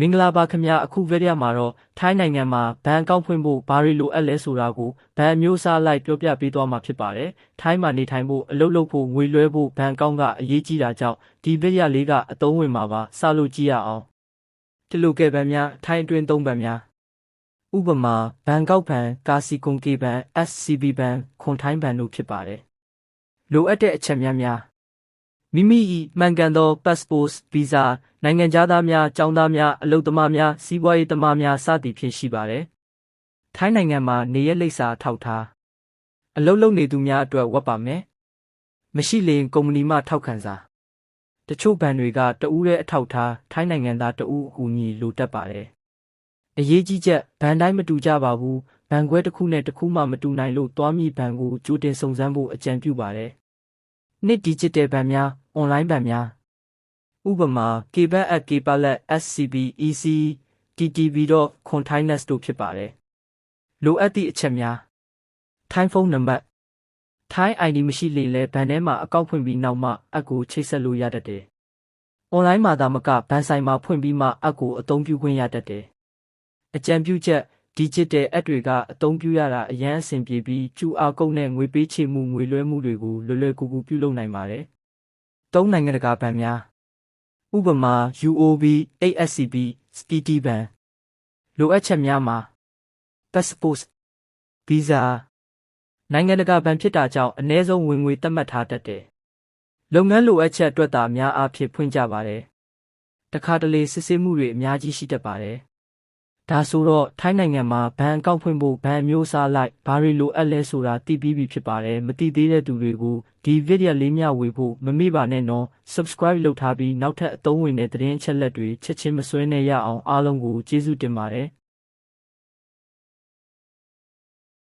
မင်္ဂလာပါခင်ဗျာအခုဗီဒီယိုမှာတော့ထိုင်းနိုင်ငံမှာဘဏ်အကောင့်ဖွင့်ဖို့ဘာတွေလိုအပ်လဲဆိုတာကိုဘဏ်အမျိုးအစားလိုက်ပြောပြပေးသွားမှာဖြစ်ပါတယ်ထိုင်းမှာနေထိုင်ဖို့အလုပ်လုပ်ဖို့ငွေလွှဲဖို့ဘဏ်အကောင့်ကအရေးကြီးတာကြောင့်ဒီဗီဒီယိုလေးကအသုံးဝင်မှာပါစလို့ကြည့်ရအောင်ဒီလိုကဲဘဏ်များထိုင်းအတွင်းသုံးဘဏ်များဥပမာဘဏ်ကောက်ဘဏ်ကာစီကွန်ကေဘဏ် SCB ဘဏ်ခွန်ထိုင်းဘဏ်တို့ဖြစ်ပါတယ်လိုအပ်တဲ့အချက်များများ မိမိ၏မှန်ကန်သော passport visa နိုင်ငံသားများចောင်းသားများအလုပ်သမားများစီးပွားရေးသမားများစသည်ဖြင့်ရှိပါသည်။ထိုင်းနိုင်ငံမှာနေရလိပ်စာထောက်ထားအလုပ်လုပ်နေသူများအတွက်ဝတ်ပါမယ်။မရှိလျင်ကုမ္ပဏီမှထောက်ခံစာတချို့ဘဏ်တွေကတဦးတဲ့အထောက်ထားထိုင်းနိုင်ငံသားတဦးအကူအညီလိုတတ်ပါတယ်။အရေးကြီးချက်ဘဏ်တိုင်းမတူကြပါဘူး။ဘဏ်ခွဲတစ်ခုနဲ့တစ်ခုမှမတူနိုင်လို့တွားမိဘဏ်ကိုကြိုတင်စုံစမ်းဖို့အကြံပြုပါတယ်။နှစ်ဒီဂျစ်တယ်ဘဏ်များ အွန်လိုင်းဘဏ်များဥပမာ Kbank at Kpalat SCB EC TTB တော့ Containers တို့ဖြစ်ပါတယ်လိုအပ်သည့်အချက်များ Time phone number ထိုင်း ID မရှိလေလဲဘဏ်ထဲမှာအကောင့်ဖွင့်ပြီးနောက်မှအပ်ကိုချိတ်ဆက်လို့ရတတ်တယ်။ online မှာသာမကဘဏ်ဆိုင်မှာဖွင့်ပြီးမှအပ်ကိုအသုံးပြုခွင့်ရတတ်တယ်။အကြံပြုချက် digital app တွေကအသုံးပြုရတာအရန်အဆင်ပြေပြီး QR code နဲ့ငွေပေးချေမှုငွေလွှဲမှုတွေကိုလွယ်လွယ်ကူကူပြုလုပ်နိုင်ပါတယ်။ သုံးနိုင်ငံတကာဘဏ်များဥပမာ UOB, ASCB, SPT ဘဏ်လိုအပ်ချက်များမှာ passport visa နိုင်ငံတကာဘဏ်ဖြစ်တာကြောင့်အ ਨੇ ဆုံးဝင်ငွေသတ်မှတ်ထားတတ်တယ်။လုပ်ငန်းလိုအပ်ချက်အတွက်သာအများအားဖြင့်ဖွင့်ကြပါတယ်။တခါတလေစစ်ဆေးမှုတွေအများကြီးရှိတတ်ပါတယ်။ ဒါဆိုတော့ထိုင်းနိုင်ငံမှာဘဏ်အကောင့်ဖွင့်ဖို့ဘဏ်အမျိုးအစားလိုက်ဘာတွေလိုအပ်လဲဆိုတာသိပြီးပြီဖြစ်ပါတယ်။မသိသေးတဲ့သူတွေကိုဒီဗီဒီယိုလေးမျှဝေဖို့မမေ့ပါနဲ့နော် subscribe လုပ်ထားပြီးနောက်ထပ်အသုံးဝင်တဲ့သတင်းအချက်လက်တွေချက်ချင်းမစွဲနဲ့ရအောင်အားလုံးကိုကျေးဇူးတင်ပါတယ်။